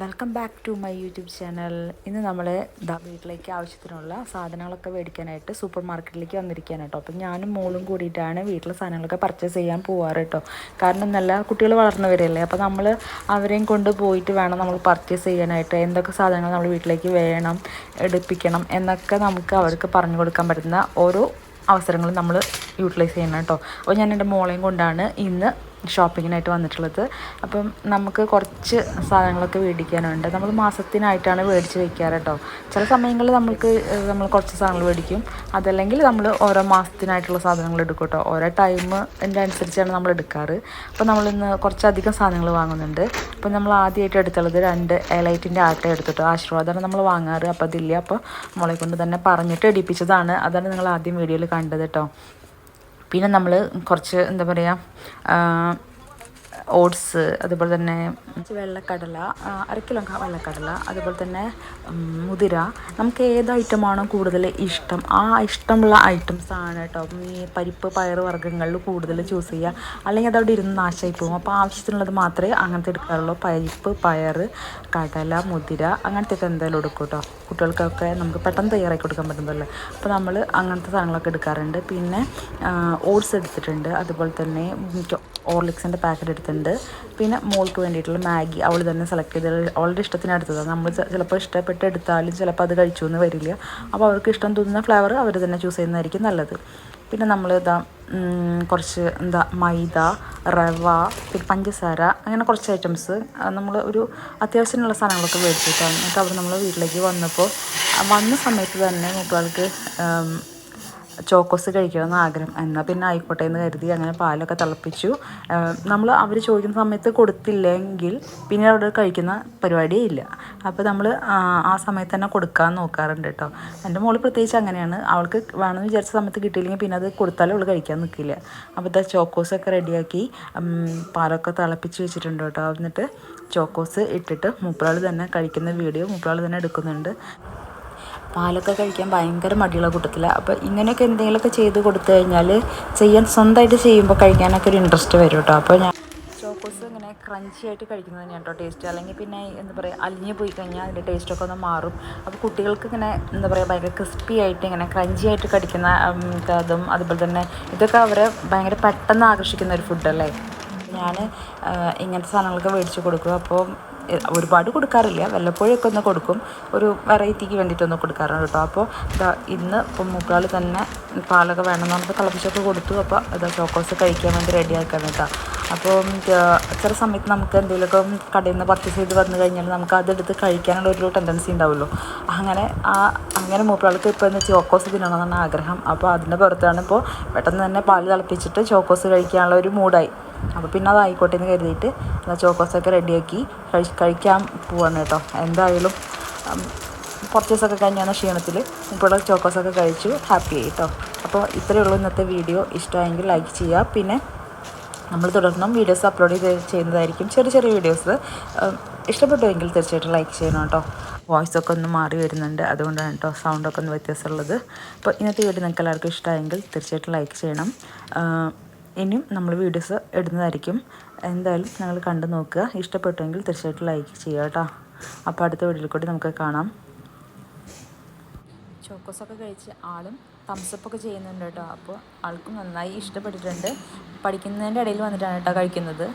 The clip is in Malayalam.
Welcome back to my YouTube channel ഇന്ന് നമ്മൾ ദാ വീട്ടിലേക്ക് ആവശ്യത്തിനുള്ള സാധനങ്ങളൊക്കെ മേടിക്കാനായിട്ട് സൂപ്പർ മാർക്കറ്റിലേക്ക് വന്നിരിക്കുകയാണ് കേട്ടോ. അപ്പം ഞാനും മോളും കൂടിയിട്ടാണ് വീട്ടിലെ സാധനങ്ങളൊക്കെ പർച്ചേസ് ചെയ്യാൻ പോവാറ് കേട്ടോ. കാരണം എന്നല്ല കുട്ടികൾ വളർന്നവരല്ലേ അപ്പോൾ നമ്മൾ അവരെയും കൊണ്ട് പോയിട്ട് വേണം നമ്മൾ പർച്ചേസ് ചെയ്യാനായിട്ട്. എന്തൊക്കെ സാധനങ്ങൾ നമ്മൾ വീട്ടിലേക്ക് വേണം എടുപ്പിക്കണം എന്നൊക്കെ നമുക്ക് അവർക്ക് പറഞ്ഞു കൊടുക്കാൻ പറ്റുന്ന ഓരോ അവസരങ്ങളും നമ്മൾ യൂട്ടിലൈസ് ചെയ്യണം കേട്ടോ. അപ്പോൾ ഞാൻ എന്റെ മോളെയും കൊണ്ടാണ് ഇന്ന് ഷോപ്പിങ്ങിനായിട്ട് വന്നിട്ടുള്ളത്. അപ്പം നമുക്ക് കുറച്ച് സാധനങ്ങളൊക്കെ മേടിക്കാനുണ്ട് നമ്മൾ മാസത്തിനായിട്ടാണ് മേടിച്ച് വയ്ക്കാറ് കേട്ടോ ചില സമയങ്ങളിൽ നമുക്ക് നമ്മൾ കുറച്ച് സാധനങ്ങൾ മേടിക്കും അതല്ലെങ്കിൽ നമ്മൾ ഓരോ മാസത്തിനായിട്ടുള്ള സാധനങ്ങൾ എടുക്കും കേട്ടോ ഓരോ ടൈമിന്റെ അനുസരിച്ചാണ് നമ്മൾ എടുക്കാറ്. അപ്പോൾ നമ്മളിന്ന് കുറച്ചധികം സാധനങ്ങൾ വാങ്ങുന്നുണ്ട്. അപ്പോൾ നമ്മൾ ആദ്യമായിട്ട് എടുത്തുള്ളത് രണ്ട് എലൈറ്റിന്റെ ആട്ട എടുത്തിട്ടോ ആശീർവാദമാണ് നമ്മൾ വാങ്ങാറ്. അപ്പോൾ അതില്ല അപ്പോൾ മോളെ കൊണ്ട് തന്നെ പറഞ്ഞിട്ട് എടുപ്പിച്ചതാണ്. അതാണ് നിങ്ങൾ ആദ്യം വീഡിയോയിൽ കണ്ടത് കേട്ടോ പിന്നെ നമ്മൾ കുറച്ച് എന്താ പറയുക ഓട്സ് അതുപോലെ തന്നെ വെള്ളക്കടല അരക്കിലോ കിലോ വെള്ളക്കടല അതുപോലെ തന്നെ മുതിര. നമുക്ക് ഏത് ഐറ്റമാണോ കൂടുതൽ ഇഷ്ടം? ആ ഇഷ്ടമുള്ള ഐറ്റംസ് ആണ് കേട്ടോ. ഈ പരിപ്പ് പയർ വർഗങ്ങളിൽ കൂടുതൽ ചൂസ് ചെയ്യുക. അല്ലെങ്കിൽ അതവിടെ ഇരുന്ന് നാശമായി പോകും. അപ്പോൾ ആവശ്യത്തിനുള്ളത് മാത്രമേ അങ്ങനത്തെ എടുക്കാറുള്ളൂ. പരിപ്പ് പയർ കടല മുതിര അങ്ങനത്തെ ഒക്കെ എന്തായാലും എടുക്കും കേട്ടോ. കുട്ടികൾക്കൊക്കെ നമുക്ക് പെട്ടെന്ന് തയ്യാറാക്കി കൊടുക്കാൻ പറ്റുന്നതല്ലേ. അപ്പോൾ നമ്മൾ അങ്ങനത്തെ സാധനങ്ങളൊക്കെ എടുക്കാറുണ്ട്. പിന്നെ ഓട്സ് എടുത്തിട്ടുണ്ട്. അതുപോലെ തന്നെ ഓർലിക്സിന്റെ പാക്കറ്റ് എടുത്തിട്ടുണ്ട്. പിന്നെ മോൾക്ക് വേണ്ടിയിട്ടുള്ള മാഗി അവൾ തന്നെ സെലക്ട് ചെയ്ത് അവളുടെ ഇഷ്ടത്തിന് എടുത്തതാണ് നമ്മൾ ചിലപ്പോൾ ഇഷ്ടപ്പെട്ട് എടുത്താലും ചിലപ്പോൾ അത് കഴിച്ചു എന്ന് വരില്ല. അപ്പോൾ അവർക്ക് ഇഷ്ടം തോന്നുന്ന ഫ്ലേവർ അവർ തന്നെ ചൂസ് ചെയ്യുന്നതായിരിക്കും നല്ലത്. പിന്നെ നമ്മൾ ഇതാ കുറച്ച് എന്താ മൈദ റവ പിന്നെ പഞ്ചസാര അങ്ങനെ കുറച്ച് ഐറ്റംസ് നമ്മൾ ഒരു അത്യാവശ്യമുള്ള സാധനങ്ങളൊക്കെ മേടിച്ചിട്ടാണ്. എന്നിട്ട് അവർ നമ്മൾ വീട്ടിലേക്ക് വന്നപ്പോൾ വന്ന സമയത്ത് തന്നെ മൂപ്പുകാർക്ക് ചോക്കോസ് കഴിക്കണമെന്ന് ആഗ്രഹം. എന്നാൽ പിന്നെ ആയിക്കോട്ടെ എന്ന് കരുതി അങ്ങനെ പാലൊക്കെ തിളപ്പിച്ചു. നമ്മൾ അവർ ചോദിക്കുന്ന സമയത്ത് കൊടുത്തില്ലെങ്കിൽ പിന്നെ അവിടെ കഴിക്കുന്ന പരിപാടിയേ ഇല്ല. അപ്പോൾ നമ്മൾ ആ സമയത്ത് തന്നെ കൊടുക്കാൻ നോക്കാറുണ്ട് കേട്ടോ. എന്റെ മോൾ പ്രത്യേകിച്ച് അങ്ങനെയാണ്. അവൾക്ക് വേണമെന്ന് വിചാരിച്ച സമയത്ത് കിട്ടിയില്ലെങ്കിൽ പിന്നെ അത് കൊടുത്താലും അവൾ കഴിക്കാൻ നിൽക്കില്ല അപ്പോൾ ഇതാ ചോക്കോസൊക്കെ റെഡിയാക്കി പാലൊക്കെ തിളപ്പിച്ച് വെച്ചിട്ടുണ്ട് കേട്ടോ. എന്നിട്ട് ചോക്കോസ് ഇട്ടിട്ട് മുപ്പറാൾ തന്നെ കഴിക്കുന്ന വീഡിയോ മുപ്പറാൾ തന്നെ എടുക്കുന്നുണ്ട്. പാലൊക്കെ കഴിക്കാൻ ഭയങ്കര മടിയുള്ള കൂട്ടത്തിലാണ് അപ്പോൾ ഇങ്ങനെയൊക്കെ എന്തെങ്കിലുമൊക്കെ ചെയ്ത് കൊടുത്തു കഴിഞ്ഞാൽ ചെയ്യാൻ സ്വന്തമായിട്ട് ചെയ്യുമ്പോൾ കഴിക്കാനൊക്കെ ഒരു ഇൻട്രസ്റ്റ് വരും കേട്ടോ. അപ്പോൾ ഞാൻ ചോക്കോസ് ഇങ്ങനെ ക്രഞ്ചി ആയിട്ട് കഴിക്കുന്നത് തന്നെയാണ് കേട്ടോ ടേസ്റ്റ് അല്ലെങ്കിൽ പിന്നെ എന്താ പറയുക അലിഞ്ഞു പോയി കഴിഞ്ഞാൽ അതിന്റെ ടേസ്റ്റൊക്കെ ഒന്ന് മാറും. അപ്പോൾ കുട്ടികൾക്ക് ഇങ്ങനെ എന്താ പറയുക ഭയങ്കര ക്രിസ്പി ആയിട്ട് ഇങ്ങനെ ക്രഞ്ചി ആയിട്ട് കടിക്കുന്ന അതും അതുപോലെ തന്നെ ഇതൊക്കെ അവരെ ഭയങ്കര പെട്ടെന്ന് ആകർഷിക്കുന്ന ഒരു ഫുഡല്ലേ ഞാൻ ഇങ്ങനത്തെ സാധനങ്ങളൊക്കെ മേടിച്ച് കൊടുക്കും. അപ്പോൾ ഒരുപാട് കൊടുക്കാറില്ല. വല്ലപ്പോഴൊക്കെ ഒന്ന് കൊടുക്കും. ഒരു വെറൈറ്റിക്ക് വേണ്ടിയിട്ടൊന്ന് കൊടുക്കാറുണ്ട് കേട്ടോ അപ്പോൾ ഇതാ ഇന്ന് ഇപ്പം മൂക്കാൾ തന്നെ പാലൊക്കെ വേണമെന്ന് പറഞ്ഞിട്ട് തിളപ്പിച്ചൊക്കെ കൊടുത്തു. അപ്പോൾ ഇതാ ചോക്കോസ് കഴിക്കാൻ വേണ്ടി റെഡിയാക്കാൻ കേട്ടോ അപ്പോൾ ചില സമയത്ത് നമുക്ക് എന്തെങ്കിലുമൊക്കെ കടയിൽ നിന്ന് പർച്ചേസ് ചെയ്ത് വന്നു കഴിഞ്ഞാൽ നമുക്ക് അതെടുത്ത് കഴിക്കാനുള്ള ഒരു ടെൻഡൻസി ഉണ്ടാവുമല്ലോ. അങ്ങനെ ആ അങ്ങനെ മൂപ്പറാൾക്ക് ഇപ്പോൾ എന്ന് ചോക്കോസ് തിന്നണമെന്നാണ് ആഗ്രഹം. അപ്പോൾ അതിന്റെ പുറത്താണ് ഇപ്പോൾ പെട്ടെന്ന് തന്നെ പാൽ തിളപ്പിച്ചിട്ട് ചോക്കോസ് കഴിക്കാനുള്ള ഒരു മൂഡായി അപ്പോൾ പിന്നെ അതായിക്കോട്ടെ എന്ന് കരുതിയിട്ട് എന്നാൽ ചോക്കോസൊക്കെ റെഡിയാക്കി കഴി കഴിക്കാൻ പോവാണ് കേട്ടോ. എന്തായാലും കുറച്ച് ദിവസമൊക്കെ കഴിഞ്ഞാണ് ക്ഷീണത്തിൽ ഇപ്പോൾ ചോക്കോസൊക്കെ കഴിച്ചു ഹാപ്പി ആയി കേട്ടോ. അപ്പോൾ ഇത്രയേ ഉള്ളൂ ഇന്നത്തെ വീഡിയോ. ഇഷ്ടമായെങ്കിൽ ലൈക്ക് ചെയ്യുക. പിന്നെ നമ്മൾ തുടർന്നും വീഡിയോസ് അപ്ലോഡ് ചെയ്ത് ചെയ്യുന്നതായിരിക്കും ചെറിയ ചെറിയ വീഡിയോസ്. ഇഷ്ടപ്പെട്ടുവെങ്കിൽ തീർച്ചയായിട്ടും ലൈക്ക് ചെയ്യണം കേട്ടോ. വോയിസ് ഒക്കെ ഒന്ന് മാറി വരുന്നുണ്ട്. അതുകൊണ്ടാണ് കേട്ടോ സൗണ്ടൊക്കെ ഒന്ന് വ്യത്യാസമുള്ളത്. അപ്പോൾ ഇന്നത്തെ വീഡിയോ നിങ്ങൾക്ക് എല്ലാവർക്കും ഇഷ്ടമായെങ്കിൽ തീർച്ചയായിട്ടും ലൈക്ക് ചെയ്യണം. ഇനിയും നമ്മൾ വീഡിയോസ് ഇടുന്നതായിരിക്കും. എന്തായാലും നിങ്ങൾ കണ്ടു നോക്കുക. ഇഷ്ടപ്പെട്ടുവെങ്കിൽ തീർച്ചയായിട്ടും ലൈക്ക് ചെയ്യുക കേട്ടോ. അപ്പോൾ അടുത്ത വീഡിയോയിൽ കൂടി നമുക്ക് കാണാം. ചോക്കോസൊക്കെ കഴിച്ച് ആളും തംസപ്പൊക്കെ ചെയ്യുന്നുണ്ട് കേട്ടോ. അപ്പോൾ ആൾക്കും നന്നായി ഇഷ്ടപ്പെട്ടിട്ടുണ്ട്. പഠിക്കുന്നതിന്റെ ഇടയിൽ വന്നിട്ടാണ് കേട്ടോ കഴിക്കുന്നത്.